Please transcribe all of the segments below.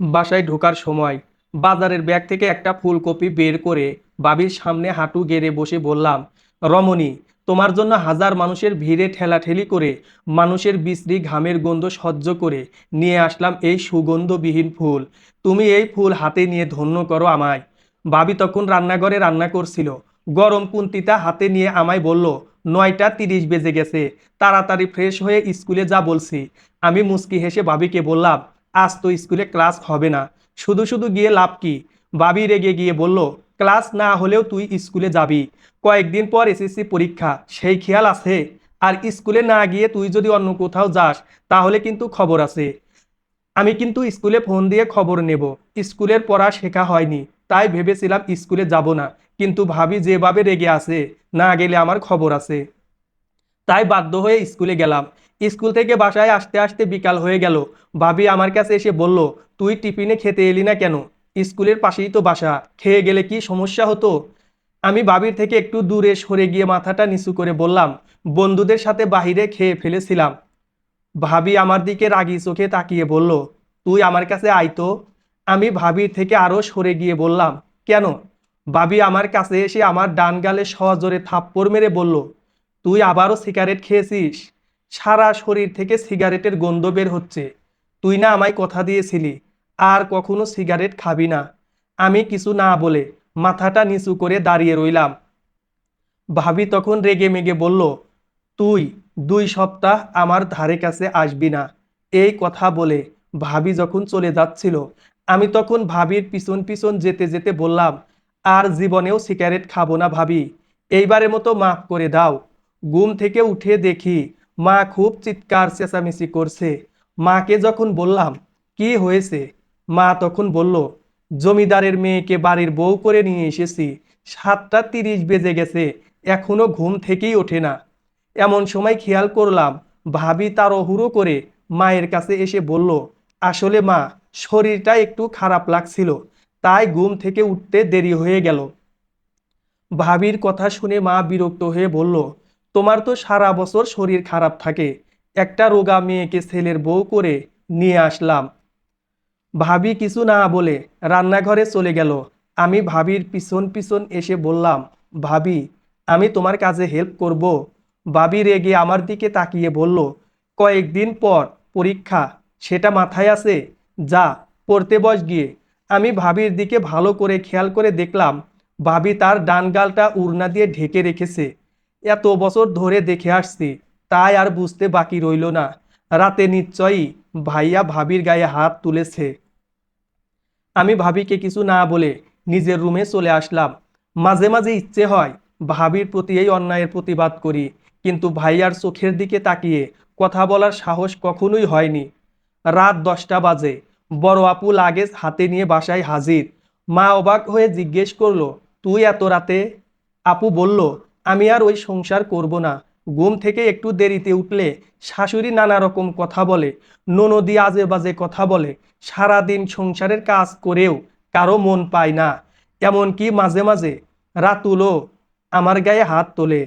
বাসায় ঢোকার সময় বাজারের ব্যাগ থেকে একটা ফুলকপি বের করে বাবির সামনে হাঁটু গেড়ে বসে বললাম, রমণী, তোমার জন্য হাজার মানুষের ভিড়ে ঠেলাঠেলি করে মানুষের বিশ্রী ঘামের গন্ধ সহ্য করে নিয়ে আসলাম এই সুগন্ধবিহীন ফুল। তুমি এই ফুল হাতে নিয়ে ধন্য করো আমায়। বাবি তখন রান্নাঘরে রান্না করছিল। গরম কুন্তিটা হাতে নিয়ে আমায় বলল, নয়টা তিরিশ বেজে গেছে, তাড়াতাড়ি ফ্রেশ হয়ে স্কুলে যা বলছি। আমি মুস্কি হেসে বাবিকে বললাম আজ তো স্কুলে ক্লাস হবে না। শুধু শুধু গিয়ে লাভ কি? বাবি রেগে গিয়ে বলল, ক্লাস না হলেও তুই স্কুলে যাবি। কয়েকদিন পর এসএসসি পরীক্ষা, সেই খেয়াল আছে? আর স্কুলে না গিয়ে তুই যদি অন্য কোথাও যাস, তাহলে কিন্তু খবর আছে। আমি কিন্তু স্কুলে ফোন দিয়ে খবর নেব। স্কুলের পড়া শেখা হয়নি, তাই ভেবেছিলাম স্কুলে যাব না। কিন্তু ভাবি যেভাবে রেগে আছে, না গেলে আমার খবর আছে। তাই বাধ্য হয়ে স্কুলে গেলাম। স্কুল থেকে বাসায় আসতে আসতে বিকাল হয়ে গেল। ভাবি আমার কাছে এসে বলল, তুই টিফিনে খেতে এলি না কেন? স্কুলের পাশেই তো বাসা, খেয়ে গেলে কি সমস্যা হতো? আমি বাবির থেকে একটু দূরে সরে গিয়ে মাথাটা নিচু করে বললাম, বন্ধুদের সাথে বাহিরে খেয়ে ফেলেছিলাম। ভাবি আমার দিকে রাগি চোখে তাকিয়ে বলল, তুই আমার কাছে আইতো আমি ভাবির থেকে আরও সরে গিয়ে বললাম, কেন? ভাবি আমার কাছে এসে আমার ডান গালে সজোরে থাপ্পড় মেরে বলল, তুই আবারও সিগারেট খেয়েছিস? সারা শরীর থেকে সিগারেটের গন্ধ বের হচ্ছে। তুই না আমায় কথা দিয়েছিলি, আর কখনো সিগারেট খাবি না। আমি কিছু না বলে মাথাটা নিচু করে দাঁড়িয়ে রইলাম। ভাবি তখন রেগে মেগে বলল, তুই দুই সপ্তাহ আমার ধারে কাছে আসবি না। এই কথা বলে ভাবি যখন চলে যাচ্ছিল, আমি তখন ভাবির পিছন পিছন যেতে যেতে বললাম, আর জীবনেও সিগারেট খাব না ভাবি। এইবারের মতো মাফ করে দাও। ঘুম থেকে উঠে দেখি মা খুব চিৎকার চেঁচামেচি করছে। মাকে যখন বললাম, কি হয়েছে? মা তখন বলল, জমিদারের মেয়েকে বাড়ির বউ করে নিয়ে এসেছি। সাতটা তিরিশ বেজে গেছে, এখনও ঘুম থেকেই ওঠে না। এমন সময় খেয়াল করলাম, ভাবি তার অহুড়ো করে মায়ের কাছে এসে বলল, আসলে মা, শরীরটা একটু খারাপ লাগছিল, তাই ঘুম থেকে উঠতে দেরি হয়ে গেল। ভাবির কথা শুনে মা বিরক্ত হয়ে বলল তোমার তো সারা বছর শরীর খারাপ থাকে। একটা রোগা মেয়েকে ছেলের বউ করে নিয়ে আসলাম। ভাবি কিছু না বলে রান্নাঘরে চলে গেল। আমি ভাবির পিছন পিছন এসে বললাম, ভাবি, আমি তোমার কাজে হেল্প করব। ভাবি রেগে আমার দিকে তাকিয়ে বলল, কয়েকদিন পর পরীক্ষা, সেটা মাথায় আছে? যা, পড়তে বস গিয়ে। আমি ভাবির দিকে ভালো করে খেয়াল করে দেখলাম, ভাবি তার ডান গালটা উড়না দিয়ে ঢেকে রেখেছে। এত বছর ধরে দেখে আসছি, তাই আর বুঝতে বাকি রইল না। রাতে নিশ্চয়ই ভাইয়া ভাবির গায়ে হাত তুলেছে। আমি ভাবিকে কিছু না বলে নিজের রুমে চলে আসলাম। মাঝে মাঝে ইচ্ছে হয় ভাবির প্রতি এই অন্যায়ের প্রতিবাদ করি, কিন্তু ভাইয়ার চোখের দিকে তাকিয়ে কথা বলার সাহস কখনোই হয়নি। রাত দশটা বাজে। বড় আপু লাগেজ হাতে নিয়ে বাসায় হাজির। মা অবাক হয়ে জিজ্ঞেস করল, তুই এত রাতে? আপু বলল আমি আর ওই সংসার করব না। ঘুম থেকে একটু দেরিতে উঠলে শাশুড়ি নানা রকম কথা বলে, ননদি আজে বাজে কথা বলে, সারাদিন সংসারের কাজ করেও কারও মন পায় না। এমনকি মাঝে মাঝে রাতুলও আমার গায়ে হাত তোলে।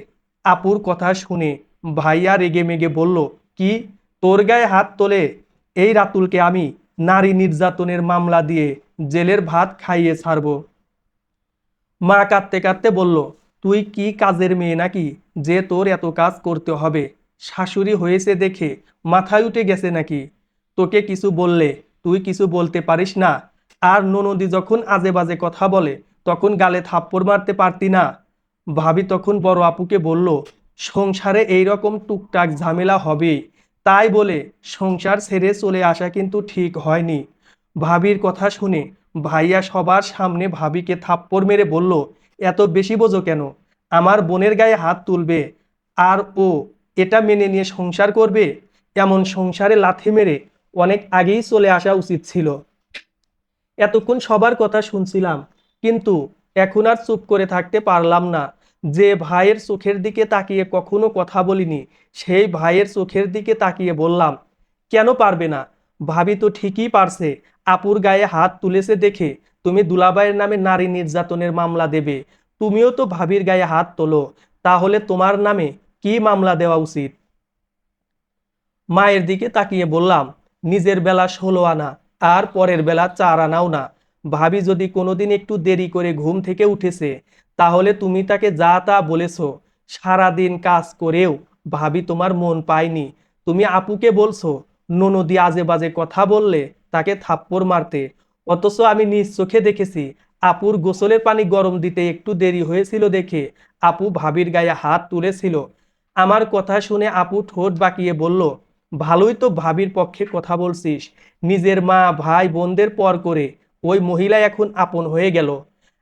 আপুর কথা শুনে ভাইয়া রেগে মেগে বলল, কি? তোর গায়ে হাত তোলে? এই রাতুলকে আমি নারী নির্যাতনের মামলা দিয়ে জেলের ভাত খাইয়ে ছাড়ব। মা কাঁদতে কাঁদতে বলল তুই কি কাজের মেয়ে নাকি যে তোর এত কাজ করতে হবে? শাশুড়ি হয়েছে দেখে মাথায় উঠে গেছে নাকি? তোকে কিছু বললে তুই কিছু বলতে পারিস না। আর ননদি যখন আজে বাজে কথা বলে, তখন গালে থাপ্পড় মারতে পারতি না। ভাবি তখন বড় আপুকে বলল, সংসারে এই রকম টুকটাক ঝামেলা হবেই তাই বলে সংসার ছেড়ে চলে আসা কিন্তু ঠিক হয়নি। ভাবির কথা শুনে ভাইয়া সবার সামনে ভাবিকে থাপ্পড় মেরে বলল এত বেশি বোঝো কেন? আমার বোনের গায়ে হাত তুলবে। আর ও এটা মেনে নিয়ে সংসার করবে? এমন সংসারে লাথি মেরে অনেক আগেই চলে আসা উচিত ছিল। এতক্ষণ সবার কথা শুনছিলাম, কিন্তু এখন আর চুপ করে থাকতে পারলাম না। যে ভাইয়ের চোখের দিকে তাকিয়ে কখনো কথা বলিনি, সেই ভাইয়ের চোখের দিকে তাকিয়ে বললাম, কেন পারবে না? ভাবি তো ঠিকই পারছে। আপুর গায়ে হাত তুলেছে দেখে তুমি দুলাবাইয়ের নামে নারী নির্যাতনের মামলা দেবে। তুমিও তো ভাবির গায়ে হাত তোলো। তাহলে তোমার নামে কি মামলা দেওয়া উচিত? মায়ের দিকে তাকিয়ে বললাম, নিজের বেলা ষোলো আনা, আর পরের বেলা চার আনাও না। ভাবি যদি কোনোদিন একটু দেরি করে ঘুম থেকে উঠেছে, তাহলে তুমি তাকে যা তা বলেছ, সারাদিন কাজ করেও ভাবি তোমার মন পায়নি। তুমি আপুকে বলছো ননদি আজে বাজে কথা বললে তাকে থাপ্পড় মারতে। অথচ আমি নিজ চোখে দেখেছি, আপুর গোসলের পানি গরম দিতে একটু দেরি হয়েছিল দেখে আপু ভাবির গায়ে হাত তুলেছিল। আমার কথা শুনে আপু ঠোঁট বাঁকিয়ে বলল, ভালোই তো ভাবির পক্ষে কথা বলছিস। নিজের মা, ভাই, বোনদের পর করে ওই মহিলা এখন আপন হয়ে গেল।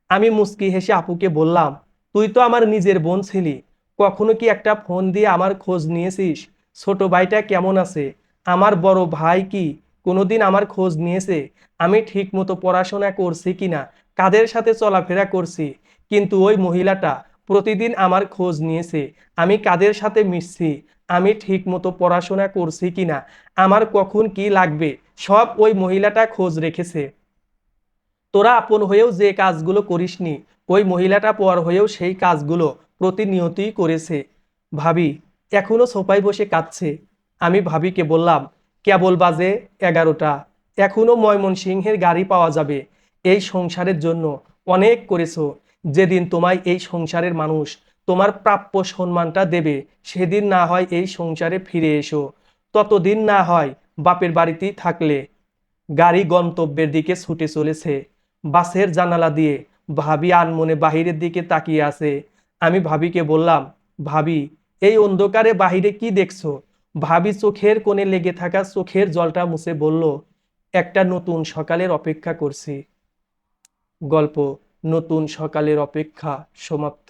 আমি মুস্কি হেসে আপুকে বললাম, তুই তো আমার নিজের বোন ছিলি, কখনো কি একটা ফোন দিয়ে আমার খোঁজ নিয়েছিস? ছোট ভাইটা কেমন আছে? আমার বড় ভাই কি কোনোদিন আমার খোঁজ নিয়েছে? আমি ঠিক মতো পড়াশোনা করছি কিনা কাদের সাথে চলাফেরা করছি? কিন্তু ওই মহিলাটা প্রতিদিন আমার খোঁজ নিয়েছে। আমি কাদের সাথে মিশছি? আমি ঠিক মতো পড়াশোনা করছি কি না? আমার কখন কি লাগবে? সব ওই মহিলাটা খোঁজ রেখেছে। তোরা আপন হয়েও যে কাজগুলো করিসনি, ওই মহিলাটা পর হয়েও সেই কাজগুলো প্রতিনিয়তই করেছে। ভাবি, এখনও সোফায় বসে কাঁদছে। আমি ভাবিকে বললাম কেবল বাজে এগারোটা? এখনও ময়মনসিংহের গাড়ি পাওয়া যাবে। এই সংসারের জন্য অনেক করেছ। যেদিন তোমায় এই সংসারের মানুষ তোমার প্রাপ্য সম্মানটা দেবে, সেদিন না হয় এই সংসারে ফিরে এসো। ততদিন না হয় বাপের বাড়িতেই থাকলে। গাড়ি গন্তব্যের দিকে ছুটে চলেছে। বাসের জানালা দিয়ে ভাবি আনমনে বাহিরের দিকে তাকিয়ে আছে। আমি ভাবিকে বললাম, ভাবি, এই অন্ধকারে বাহিরে কি দেখছ? ভাবি চোখের কোণে লেগে থাকা চোখের জলটা মুছে বলল, একটা নতুন সকালের অপেক্ষা করছি। গল্প, নতুন সকালের অপেক্ষা সমাপ্ত।